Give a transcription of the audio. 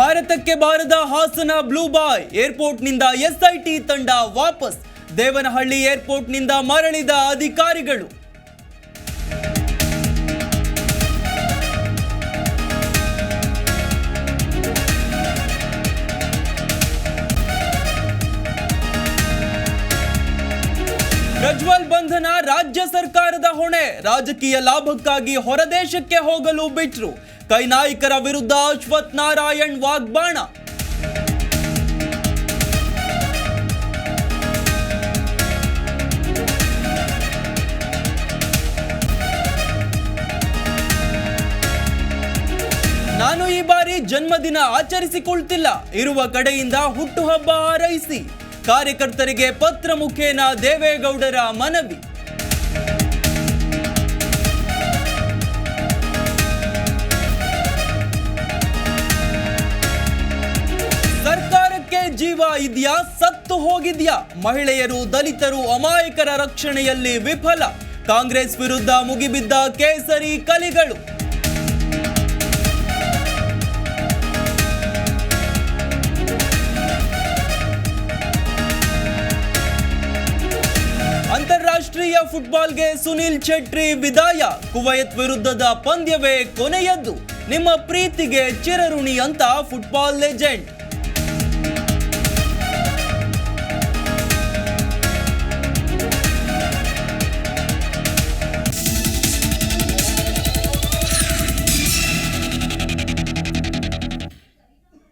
ಭಾರತಕ್ಕೆ ಬಾರದ Hassan blue boy ಏರ್ಪೋರ್ಟ್ನಿಂದ ಎಸ್ಐಟಿ ತಂಡ ವಾಪಸ್. ದೇವನಹಳ್ಳಿ ಏರ್ಪೋರ್ಟ್ನಿಂದ ಮರಳಿದ ಅಧಿಕಾರಿಗಳು. ಪ್ರಜ್ವಲ್ ಬಂಧನ ರಾಜ್ಯ ಸರ್ಕಾರದ ಹೊಣೆ. ರಾಜಕೀಯ ಲಾಭಕ್ಕಾಗಿ ಹೊರದೇಶಕ್ಕೆ ಹೋಗಲು ಬಿಟ್ರು. ಕೈ ನಾಯಕರ ವಿರುದ್ಧ ಅಶ್ವಥ್ ನಾರಾಯಣ್ ವಾಗ್ಬಾಣ. ನಾನು ಈ ಬಾರಿ ಜನ್ಮದಿನ ಆಚರಿಸಿಕೊಳ್ತಿಲ್ಲ. ಇರುವ ಕಡೆಯಿಂದ ಹುಟ್ಟುಹಬ್ಬ ಹಾರೈಸಿ. ಕಾರ್ಯಕರ್ತರಿಗೆ ಪತ್ರ ಮುಖೇನ ದೇವೇಗೌಡರ ಮನವಿ. ಜೀವ ಇದೆಯಾ, ಸತ್ತು ಹೋಗಿದ್ಯಾ? ಮಹಿಳೆಯರು, ದಲಿತರು, ಅಮಾಯಕರ ರಕ್ಷಣೆಯಲ್ಲಿ ವಿಫಲ. ಕಾಂಗ್ರೆಸ್ ವಿರುದ್ಧ ಮುಗಿಬಿದ್ದ ಕೇಸರಿ ಕಲಿಗಳು. ಅಂತಾರಾಷ್ಟ್ರೀಯ ಫುಟ್ಬಾಲ್ಗೆ ಸುನಿಲ್ ಛೆಟ್ರಿ ವಿದಾಯ. ಕುವೈತ್ ವಿರುದ್ಧದ ಪಂದ್ಯವೇ ಕೊನೆಯದ್ದು. ನಿಮ್ಮ ಪ್ರೀತಿಗೆ ಚಿರಋಣಿ ಅಂತ ಫುಟ್ಬಾಲ್ ಲೆಜೆಂಡ್.